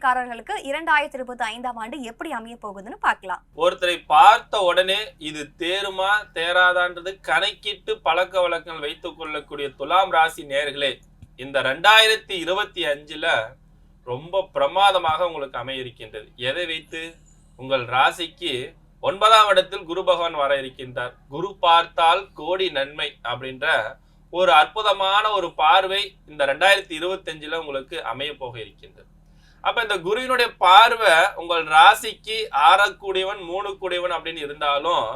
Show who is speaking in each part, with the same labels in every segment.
Speaker 1: ராசிக்காரர்களுக்கு இரண்டாயிரத்தி இருபத்தி ஐந்தாம் ஆண்டு எப்படி அமைய போகுதுன்னு பார்க்கலாம்.
Speaker 2: ஒருத்தரை பார்த்த உடனே இது தேருமா தேராதான்றது கணக்கிட்டு பழக்க வழக்கங்கள் வைத்துக் கொள்ளக்கூடிய துலாம் ராசி நேர்களே இந்த ரெண்டாயிரத்தி இருபத்தி அஞ்சுல ரொம்ப பிரமாதமாக உங்களுக்கு அமைய இருக்கின்றது எதை வைத்து? உங்கள் ராசிக்கு ஒன்பதாம் இடத்தில் குரு பகவான் வர இருக்கின்றார். குரு பார்த்தால் கோடி நன்மை அப்படின்ற ஒரு அற்புதமான ஒரு பார்வை இந்த ரெண்டாயிரத்தி இருபத்தி அஞ்சுல உங்களுக்கு அமைய போக இருக்கின்றது. அப்ப இந்த குருவினுடைய பார்வை உங்கள் ராசிக்கு ஆறக்கூடியவன் மூணு கூடியவன் அப்படின்னு இருந்தாலும்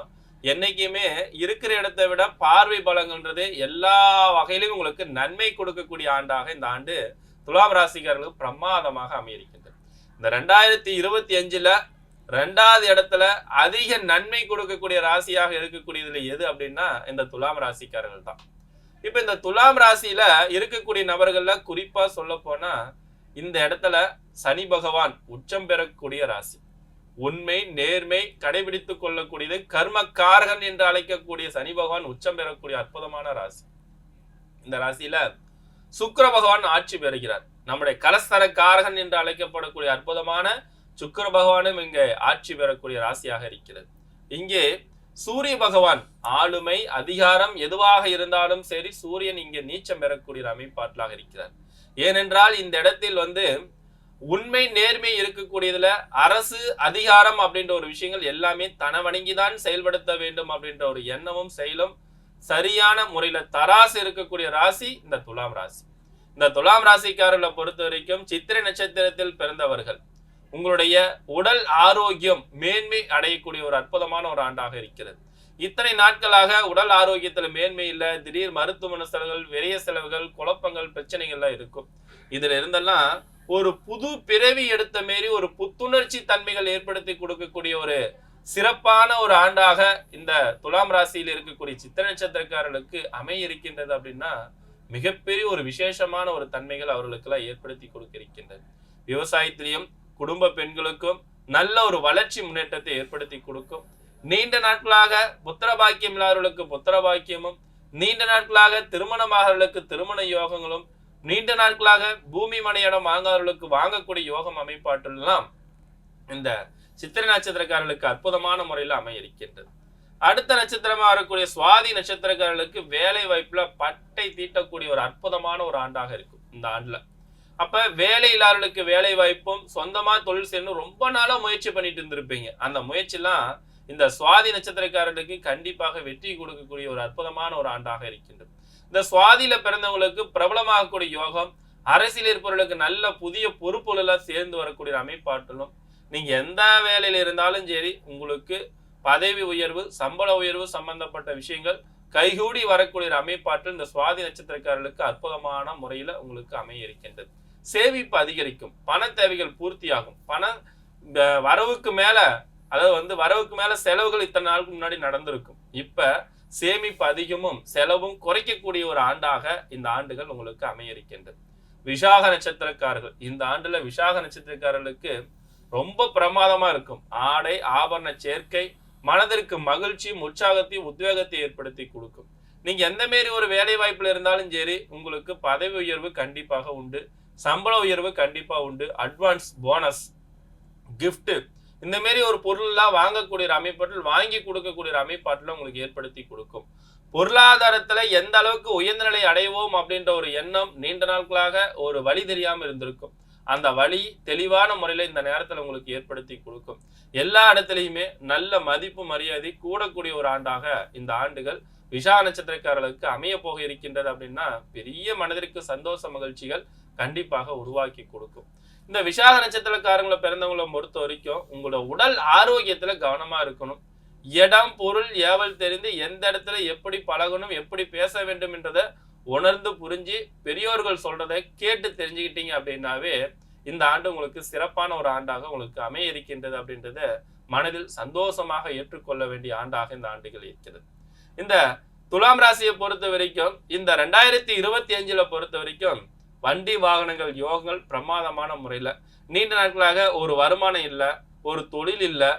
Speaker 2: என்னைக்குமே இருக்கிற இடத்தை விட பார்வை பலங்கள்ன்றது எல்லா வகையிலும் உங்களுக்கு நன்மை கொடுக்கக்கூடிய ஆண்டாக இந்த ஆண்டு துலாம் ராசிக்காரர்களுக்கு பிரமாதமாக அமையிருக்கின்றது. இந்த ரெண்டாயிரத்தி இருபத்தி அஞ்சுல ரெண்டாவது இடத்துல அதிக நன்மை கொடுக்கக்கூடிய ராசியாக இருக்கக்கூடியதுல எது அப்படின்னா இந்த துலாம் ராசிக்காரர்கள் தான். இப்ப இந்த துலாம் ராசியில இருக்கக்கூடிய நபர்கள்ல குறிப்பா சொல்ல போனா இந்த இடத்துல சனி பகவான் உச்சம் பெறக்கூடிய ராசி. உண்மை நேர்மை கடைபிடித்துக் கொள்ளக்கூடியது கர்மக்காரகன் என்று அழைக்கக்கூடிய சனி பகவான் உச்சம் பெறக்கூடிய அற்புதமான ராசி. இந்த ராசியில சுக்கிர பகவான் ஆட்சி பெறுகிறார். நம்முடைய கலஸ்தர காரகன் என்று அழைக்கப்படக்கூடிய அற்புதமான சுக்கிர பகவானும் இங்கே ஆட்சி பெறக்கூடிய ராசியாக இருக்கிறது. இங்கே சூரிய பகவான் ஆளுமை அதிகாரம் எதுவாக இருந்தாலும் சரி சூரியன் இங்கே நீச்சம் பெறக்கூடிய அமைப்பாற்றலாக இருக்கிறார். ஏனென்றால் இந்த இடத்தில் வந்து உண்மை நேர்மை இருக்கக்கூடியதுல அரசு அதிகாரம் அப்படின்ற ஒரு விஷயங்கள் எல்லாமே தன வணங்கிதான் செயல்படுத்த வேண்டும் அப்படின்ற ஒரு எண்ணமும் செயலும் சரியான முறையில தராசு இருக்கக்கூடிய ராசி இந்த துலாம் ராசி. இந்த துலாம் ராசிக்காரர்களை பொறுத்த வரைக்கும் சித்திரை நட்சத்திரத்தில் பிறந்தவர்கள். உங்களுடைய உடல் ஆரோக்கியம் மேன்மை அடையக்கூடிய ஒரு அற்புதமான ஒரு ஆண்டாக இருக்கிறது. இத்தனை நாட்களாக உடல் ஆரோக்கியத்துல மேன்மை இல்லை திடீர் மருத்துவமனை செலவுகள் விரைய செலவுகள் குழப்பங்கள் பிரச்சனைகள்லாம் இருக்கும். இதுல இருந்தெல்லாம் ஒரு புது பிறவி எடுத்த மாரி ஒரு புத்துணர்ச்சி தன்மைகள் ஏற்படுத்தி கொடுக்கக்கூடிய ஒரு சிறப்பான ஒரு ஆண்டாக இந்த துலாம் ராசியில் இருக்கக்கூடிய சித்திர நட்சத்திரக்காரர்களுக்கு அமைய இருக்கின்றது அப்படின்னா மிகப்பெரிய ஒரு விசேஷமான ஒரு தன்மைகள் அவர்களுக்கெல்லாம் ஏற்படுத்தி கொடுக்க இருக்கின்றது விவசாயத்திலையும் குடும்ப பெண்களுக்கும் நல்ல ஒரு வளர்ச்சி முன்னேற்றத்தை ஏற்படுத்தி கொடுக்கும். நீண்ட நாட்களாக புத்திர பாக்கியம் இல்லாதவர்களுக்கு புத்திர பாக்கியமும் நீண்ட நாட்களாக திருமணமாகவர்களுக்கு திருமண யோகங்களும் நீண்ட நாட்களாக பூமி மனையிடம் வாங்காதவர்களுக்கு வாங்கக்கூடிய யோகம் அமைப்பாற்றலாம். இந்த சித்திரை நட்சத்திரக்காரர்களுக்கு அற்புதமான முறையில் அமைய இருக்கின்றது அடுத்த நட்சத்திரமா வரக்கூடிய சுவாதி நட்சத்திரக்காரர்களுக்கு வேலை வாய்ப்புல பட்டை தீட்டக்கூடிய ஒரு அற்புதமான ஒரு ஆண்டாக இருக்கும் இந்த ஆண்டுல. அப்ப வேலை இல்லாதவர்களுக்கு வேலை வாய்ப்பும் சொந்தமா தொழில் செய்யணும் ரொம்ப நாளா முயற்சி பண்ணிட்டு இருந்திருப்பீங்க. அந்த முயற்சிலாம் இந்த சுவாதி நட்சத்திரக்காரர்களுக்கு கண்டிப்பாக வெற்றி கொடுக்கக்கூடிய ஒரு அற்புதமான ஒரு ஆண்டாக இருக்கின்றது. இந்த சுவாதியில பிறந்தவங்களுக்கு பிரபலமாகக்கூடிய யோகம் அரசியல் இருப்பவர்களுக்கு நல்ல புதிய பொறுப்புகள் எல்லாம் சேர்ந்து வரக்கூடிய அமைப்பாற்றலும் நீங்க எந்த வேலையில இருந்தாலும் சரி உங்களுக்கு பதவி உயர்வு சம்பள உயர்வு சம்பந்தப்பட்ட விஷயங்கள் கைகூடி வரக்கூடிய அமைப்பாற்றல் இந்த சுவாதி நட்சத்திரக்காரர்களுக்கு அற்புதமான முறையில உங்களுக்கு அமைய இருக்கின்றது சேமிப்பு அதிகரிக்கும் பண தேவைகள் பூர்த்தியாகும் பண இந்த வரவுக்கு மேல அதாவது வந்து வரவுக்கு மேல செலவுகள் இத்தனை நாளுக்கு முன்னாடி நடந்திருக்கும். இப்ப சேமிப்பு அதிகமும் செலவும் குறைக்கக்கூடிய ஒரு ஆண்டாக இந்த ஆண்டுகள் உங்களுக்கு அமைய இருக்கின்றது விஷாக நட்சத்திரக்காரர்கள் இந்த ஆண்டுல விஷாக நட்சத்திரக்காரர்களுக்கு ரொம்ப பிரமாதமா இருக்கும். ஆடை ஆபரண சேர்க்கை மனதிற்கு மகிழ்ச்சியும் உற்சாகத்தையும் உத்வேகத்தை ஏற்படுத்தி கொடுக்கும். நீங்க எந்த மாரி ஒரு வேலை வாய்ப்புல இருந்தாலும் சரி உங்களுக்கு பதவி உயர்வு கண்டிப்பாக உண்டு. சம்பள உயர்வு கண்டிப்பா உண்டு. அட்வான்ஸ் போனஸ் கிஃப்ட் இந்த மாரி ஒரு பொருள்லாம் வாங்கக்கூடிய அமைப்பாட்டில் அமைப்பாற்றல் வாங்கி கொடுக்கக்கூடிய அமைப்பாட்டில் அமைப்பாற்றல் உங்களுக்கு ஏற்படுத்தி கொடுக்கும். பொருளாதாரத்துல எந்த அளவுக்கு உயர்ந்த நிலை அடைவோம் அப்படின்ற ஒரு எண்ணம் நீண்ட நாட்களாக ஒரு வழி தெரியாம இருந்திருக்கும். அந்த வழி தெளிவான முறையில இந்த நேரத்துல உங்களுக்கு ஏற்படுத்தி கொடுக்கும். எல்லா இடத்துலையுமே நல்ல மதிப்பு மரியாதை கூடக்கூடிய ஒரு ஆண்டாக இந்த ஆண்டுகள் விஷா நட்சத்திரக்காரர்களுக்கு அமைய போக இருக்கின்றது அப்படின்னா பெரிய மனதிற்கு சந்தோஷ மகிழ்ச்சிகள் கண்டிப்பாக உருவாக்கி கொடுக்கும். இந்த விஷாக நட்சத்திரக்காரங்களை பிறந்தவங்களை பொறுத்த வரைக்கும் உங்களோட உடல் ஆரோக்கியத்துல கவனமா இருக்கணும். இடம் பொருள் ஏவல் தெரிந்து எந்த இடத்துல எப்படி பழகணும் எப்படி பேச வேண்டும் என்றதை உணர்ந்து புரிஞ்சு பெரியோர்கள் சொல்றதை கேட்டு தெரிஞ்சுக்கிட்டீங்க அப்படின்னாவே இந்த ஆண்டு உங்களுக்கு சிறப்பான ஒரு ஆண்டாக உங்களுக்கு அமைய இருக்கின்றது அப்படின்றத மனதில் சந்தோஷமாக ஏற்றுக்கொள்ள வேண்டிய ஆண்டாக இந்த ஆண்டுகள் இருக்கிறது. இந்த துலாம் ராசியை பொறுத்த வரைக்கும் இந்த ரெண்டாயிரத்தி இருபத்தி அஞ்சில் பொறுத்த வரைக்கும் வண்டி வாகனங்கள் யோகங்கள் பிரமாதமான முறையில். நீண்ட நாட்களாக ஒரு வருமானம் இல்லை ஒரு தொழில் இல்லை.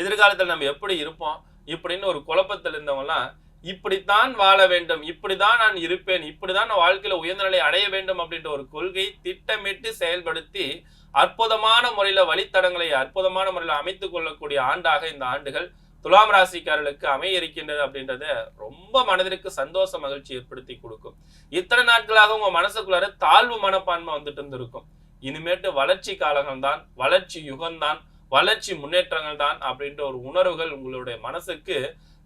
Speaker 2: எதிர்காலத்தில் நம்ம எப்படி இருப்போம் இப்படின்னு ஒரு குழப்பத்தில் இருந்தவங்கலாம் இப்படித்தான் வாழ வேண்டும் இப்படிதான் நான் இருப்பேன் இப்படிதான் நான் வாழ்க்கையில உயர்ந்த நிலை அடைய வேண்டும் அப்படின்ற ஒரு கொள்கை திட்டமிட்டு செயல்படுத்தி அற்புதமான முறையில வழித்தடங்களை அற்புதமான முறையில் அமைத்துக் கொள்ளக்கூடிய ஆண்டாக இந்த ஆண்டுகள் துலாம் ராசிக்காரர்களுக்கு அமைய இருக்கின்றது அப்படின்றத ரொம்ப மனதிற்கு சந்தோஷ மகிழ்ச்சி ஏற்படுத்தி கொடுக்கும். இத்தனை நாட்களாக உங்க மனசுக்குள்ளார தாழ்வு மனப்பான்மை வந்துட்டு இருந்திருக்கும். இனிமேட்டு வளர்ச்சி காலங்கள் தான் வளர்ச்சி யுகம்தான் வளர்ச்சி முன்னேற்றங்கள் தான் அப்படின்ற ஒரு உணர்வுகள் உங்களுடைய மனசுக்கு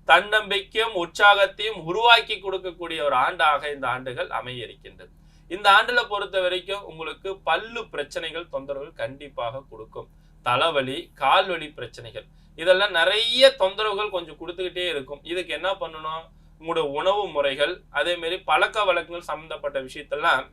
Speaker 2: தன்னம்பிக்கையும் உற்சாகத்தையும் உருவாக்கி கொடுக்கக்கூடிய ஒரு ஆண்டாக இந்த ஆண்டுகள் அமைய இருக்கின்றது இந்த ஆண்டுல பொறுத்த வரைக்கும் உங்களுக்கு பல்லு பிரச்சனைகள் தொந்தரவுகள் கண்டிப்பாக கொடுக்கும். தலைவலி கால்வழி பிரச்சனைகள். இதெல்லாம் நிறைய தொந்தரவுகள் கொஞ்சம் கொடுத்துக்கிட்டே இருக்கும். இதுக்கு என்ன பண்ணணும்? உங்களோட உணவு முறைகள் அதேமாரி பழக்க வழக்கங்கள் சம்மந்தப்பட்ட விஷயத்தெல்லாம்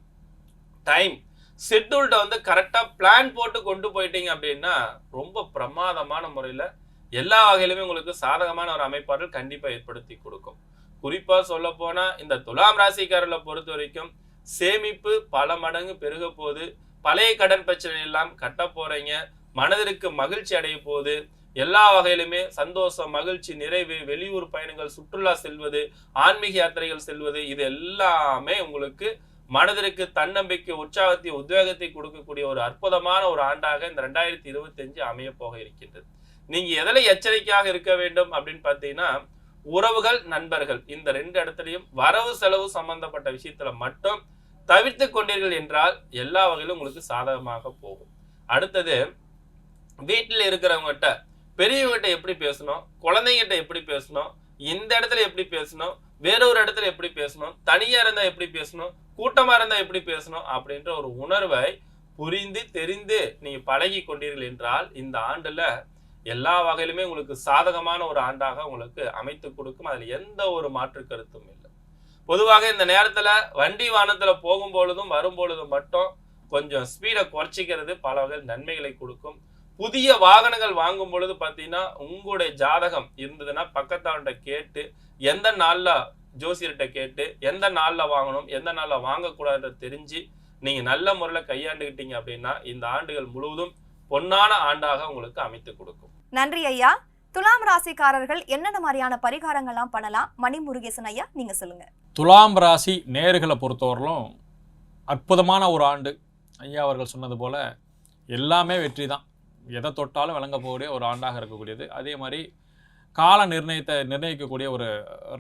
Speaker 2: டைம் ஷெட்யூல்டை வந்து கரெக்டாக பிளான் போட்டு கொண்டு போயிட்டீங்க அப்படின்னா ரொம்ப பிரமாதமான முறையில் எல்லா வகையிலுமே உங்களுக்கு சாதகமான ஒரு அமைப்பாற்றல் கண்டிப்பாக ஏற்படுத்தி கொடுக்கும். குறிப்பாக சொல்லப்போனால் இந்த துலாம் ராசிக்காரர்களை பொறுத்த வரைக்கும் சேமிப்பு பல மடங்கு பெருக போகுது. பழைய கடன் பிரச்சனை எல்லாம் கட்ட போகிறீங்க மனதிற்கு மகிழ்ச்சி அடைய போகுது. எல்லா வகையிலுமே சந்தோஷம் மகிழ்ச்சி நிறைவு வெளியூர் பயணங்கள் சுற்றுலா செல்வது ஆன்மீக யாத்திரைகள் செல்வது இது எல்லாமே உங்களுக்கு மனதிற்கு தன்னம்பிக்கை உற்சாகத்தை உத்வேகத்தை கொடுக்கக்கூடிய ஒரு அற்புதமான ஒரு ஆண்டாக இந்த ரெண்டாயிரத்தி இருபத்தி அஞ்சு அமைய போக இருக்கின்றது. நீங்க எதில் எச்சரிக்கையாக இருக்க வேண்டும் அப்படின்னு பார்த்தீங்கன்னா உறவுகள் நண்பர்கள் இந்த ரெண்டு இடத்துலையும் வரவு செலவு சம்பந்தப்பட்ட விஷயத்துல மட்டும் தவிர்த்து கொண்டீர்கள் என்றால் எல்லா வகையிலும் உங்களுக்கு சாதகமாக போகும். அடுத்தது வீட்டில் இருக்கிறவங்ககிட்ட பெரியவங்ககிட்ட எப்படி பேசணும்? குழந்தைங்கிட்ட எப்படி பேசணும்? இந்த இடத்துல எப்படி பேசணும்? வேற ஒரு இடத்துல எப்படி பேசணும்? தனியா இருந்தா எப்படி பேசணும்? கூட்டமா இருந்தா எப்படி பேசணும்? அப்படின்ற ஒரு உணர்வை புரிந்து தெரிந்து நீங்க பழகி கொண்டீர்கள் என்றால் இந்த ஆண்டுல எல்லா வகையிலுமே உங்களுக்கு சாதகமான ஒரு ஆண்டாக உங்களுக்கு அமைத்து கொடுக்கும். அதுல எந்த ஒரு மாற்று கருத்தும் இல்லை. பொதுவாக இந்த நேரத்துல வண்டி வானத்துல போகும் பொழுதும் வரும் பொழுதும் மட்டும் கொஞ்சம் ஸ்பீடை குறைச்சிக்கிறது பல வகை நன்மைகளை கொடுக்கும். புதிய வாகனங்கள் வாங்கும் பொழுது பார்த்தீங்கன்னா உங்களுடைய ஜாதகம் இருந்ததுன்னா பக்கத்தாண்ட கேட்டு எந்த நாள்ல ஜோசியர்கிட்ட கேட்டு எந்த நாள்ல வாங்கணும் எந்த நாள்ல வாங்கக்கூடாதுன்னு தெரிஞ்சு நீங்க நல்ல முறையில் கையாண்டுக்கிட்டீங்க அப்படின்னா இந்த ஆண்டுகள் முழுவதும் பொன்னான ஆண்டாக உங்களுக்கு அமைத்து கொடுக்கும்.
Speaker 1: நன்றி ஐயா. துலாம் ராசிக்காரர்கள் என்னென்ன மாதிரியான பரிகாரங்கள்லாம் பண்ணலாம்? மணிமுருகேசன் ஐயா நீங்க சொல்லுங்க.
Speaker 3: துலாம் ராசி நேர்களை பொறுத்தவரையிலும் அற்புதமான ஒரு ஆண்டு. ஐயா அவர்கள் சொன்னது போல எல்லாமே வெற்றி தான் எதை தொட்டாலும் விளங்க போகக்கூடிய ஒரு ஆண்டாக இருக்கக்கூடியது. அதே மாதிரி கால நிர்ணயத்தை நிர்ணயிக்கக்கூடிய ஒரு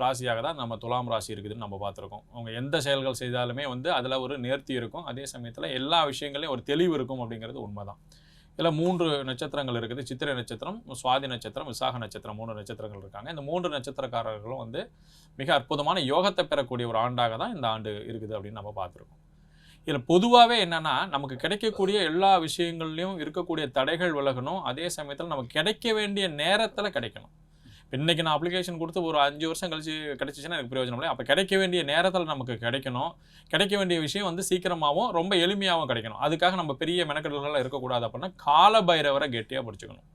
Speaker 3: ராசியாக தான் நம்ம துலாம் ராசி இருக்குதுன்னு நம்ம பார்த்துருக்கோம். அவங்க எந்த செயல்கள் செய்தாலுமே வந்து அதில் ஒரு நேர்த்தி இருக்கும். அதே சமயத்தில் எல்லா விஷயங்களையும் ஒரு தெளிவு இருக்கும் அப்படிங்கிறது உண்மைதான். இதில் மூன்று நட்சத்திரங்கள் இருக்குது. சித்திரை நட்சத்திரம் சுவாதி நட்சத்திரம் விசாக நட்சத்திரம் மூணு நட்சத்திரங்கள் இருக்காங்க. இந்த மூன்று நட்சத்திரக்காரர்களும் வந்து மிக அற்புதமான யோகத்தை பெறக்கூடிய ஒரு ஆண்டாக தான் இந்த ஆண்டு இருக்குது அப்படின்னு நம்ம பார்த்துருக்கோம். இதில் பொதுவாகவே என்னன்னா நமக்கு கிடைக்கக்கூடிய எல்லா விஷயங்கள்லையும் இருக்கக்கூடிய தடைகள் விலகணும். அதே சமயத்தில் நமக்கு கிடைக்க வேண்டிய நேரத்தில் கிடைக்கணும். இன்றைக்கி நான் அப்ளிகேஷன் கொடுத்து ஒரு அஞ்சு வருஷம் கழிச்சு கிடைச்சிச்சுன்னா எனக்கு பிரயோஜனம் இல்லை. அப்போ கிடைக்க வேண்டிய நேரத்தில் நமக்கு கிடைக்கணும். கிடைக்க வேண்டிய விஷயம் வந்து சீக்கிரமாகவும் ரொம்ப எளிமையாகவும் கிடைக்கணும். அதுக்காக நம்ம பெரிய மெனக்கெடல்கள் இருக்கக்கூடாது அப்படின்னா கால பைரவரை கெட்டியாக பிடிச்சிக்கணும்.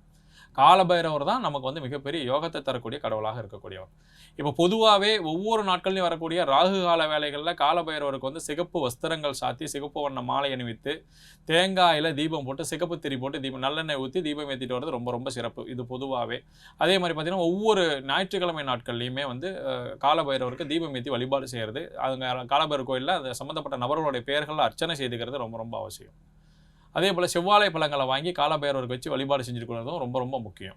Speaker 3: காலபைரவர் தான் நமக்கு வந்து மிகப்பெரிய யோகத்தை தரக்கூடிய கடவுளாக இருக்கக்கூடியவர். இப்போ பொதுவாகவே ஒவ்வொரு நாட்கள்லையும் வரக்கூடிய ராகு கால வேலைகளில் காலபைரவருக்கு வந்து சிகப்பு வஸ்திரங்கள் சாத்தி சிகப்பு வண்ண மாலை அணிவித்து தேங்காயில் தீபம் போட்டு சிகப்பு திரி போட்டு தீபம் நல்லெண்ணெய் ஊற்றி தீபம் ஏற்றிட்டு வர்றது ரொம்ப ரொம்ப சிறப்பு. இது பொதுவாகவே அதே மாதிரி பார்த்திங்கன்னா ஒவ்வொரு ஞாயிற்றுக்கிழமை நாட்கள்லையுமே வந்து காலபைரவருக்கு தீபம் ஏற்றி வழிபாடு செய்கிறது அவங்க காலபைரவர் கோயிலில் அந்த சம்மந்தப்பட்ட நபர்களுடைய பெயர்களில் அர்ச்சனை செய்துக்கிறது ரொம்ப ரொம்ப அவசியம். அதே போல் செவ்வாழை பழங்களை வாங்கி காலபைரவருக்கு வச்சு வழிபாடு செஞ்சுருக்கிறதும் ரொம்ப ரொம்ப முக்கியம்.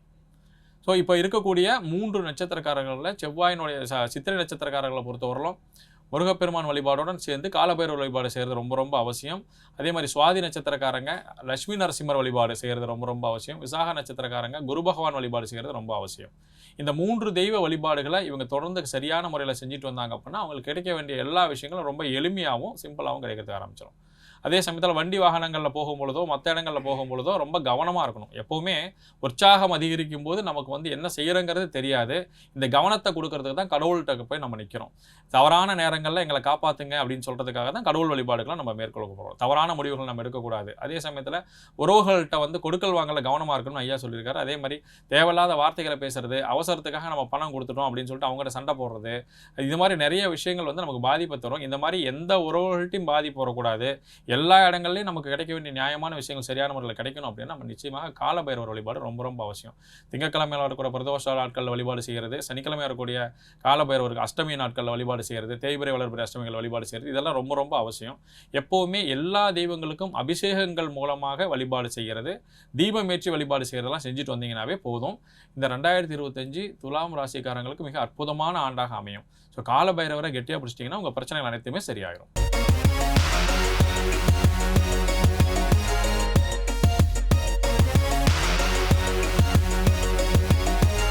Speaker 3: ஸோ இப்போ இருக்கக்கூடிய மூன்று நட்சத்திரக்காரர்களில் செவ்வாயினுடைய ச- சித்திரை நட்சத்திரக்காரர்களை பொறுத்தவரையிலும் முருகப்பெருமான் வழிபாடுடன் சேர்ந்து காலபைரவர் வழிபாடு செய்கிறது ரொம்ப ரொம்ப அவசியம். அதே மாதிரி சுவாதி நட்சத்திரக்காரங்க லட்சுமி நரசிம்மர் வழிபாடு செய்கிறது ரொம்ப ரொம்ப அவசியம். விசாக நட்சத்திரக்காரங்க குரு பகவான் வழிபாடு செய்கிறது ரொம்ப அவசியம். இந்த மூன்று தெய்வ வழிபாடுகளை இவங்க தொடர்ந்து சரியான முறையில் செஞ்சுட்டு வந்தாங்க அப்படின்னா அவங்களுக்கு கிடைக்க வேண்டிய எல்லா விஷயங்களும் ரொம்ப எளிமையாகவும் சிம்பிளாகவும் கிடைக்கிறதுக்கு ஆரம்பிச்சிடும். அதே சமயத்தில் வண்டி வாகனங்களில் போகும் பொழுதோ மற்ற இடங்களில் போகும் பொழுதோ ரொம்ப கவனமாக இருக்கணும். எப்போவுமே உற்சாகம் அதிகரிக்கும் போது நமக்கு வந்து என்ன செய்கிறோங்கிறது தெரியாது. இந்த கவனத்தை கொடுக்கறதுக்கு தான் கடவுள்கிட்ட போய் நம்ம நிற்கிறோம் தவறான நேரங்களில் எங்களை காப்பாற்றுங்க அப்படின்னு சொல்கிறதுக்காக தான் கடவுள் வழிபாடுகளை நம்ம மேற்கொள்ள போகிறோம் தவறான முடிவுகள் நம்ம எடுக்கக்கூடாது. அதே சமயத்தில் உறவுகள்கிட்ட வந்து கொடுக்கல் வாங்கல கவனமாக இருக்கணும்னு ஐயா சொல்லியிருக்காரு. அதே மாதிரி தேவையில்லாத வார்த்தைகளை பேசுறது அவசரத்துக்காக நம்ம பணம் கொடுத்துட்டோம் அப்படின்னு சொல்லிட்டு அவங்ககிட்ட சண்டை போடுறது இது மாதிரி நிறைய விஷயங்கள் வந்து நமக்கு பாதிப்பை தரும். இந்த மாதிரி எந்த உறவுகள்கிட்டையும் பாதிப்பு வரக்கூடாது. எல்லா இடங்கள்லையும் நமக்கு கிடைக்க வேண்டிய நியாயமான விஷயங்கள் சரியான முறையில் கிடைக்கணும் அப்படின்னா நம்ம நிச்சயமாக காலபைரவர் வழிபாடு ரொம்ப ரொம்ப அவசியம். திங்கக்கிழமையில் வரக்கூடிய பிரதோஷ நாட்களில் வழிபாடு செய்கிறது சனிக்கிழமை வரக்கூடிய காலபைரவருக்கு அஷ்டமி நாட்களில் வழிபாடு செய்கிறது தேய்பிரை வளர்பிறை அஷ்டமிகள் வழிபாடு செய்கிறது இதெல்லாம் ரொம்ப ரொம்ப அவசியம். எப்போவுமே எல்லா தெய்வங்களுக்கும் அபிஷேகங்கள் மூலமாக வழிபாடு செய்கிறது தீபம் ஏற்றி வழிபாடு செய்கிறதெல்லாம் செஞ்சுட்டு வந்தீங்கன்னாவே போதும். இந்த ரெண்டாயிரத்தி இருபத்தஞ்சு துலாம் ராசிக்காரங்களுக்கு மிக அற்புதமான ஆண்டாக அமையும். ஸோ காலபைரவரை கெட்டியாக பிடிச்சிட்டிங்கன்னா உங்கள் பிரச்சனைகள் அனைத்துமே சரியாயிரும். Thank you.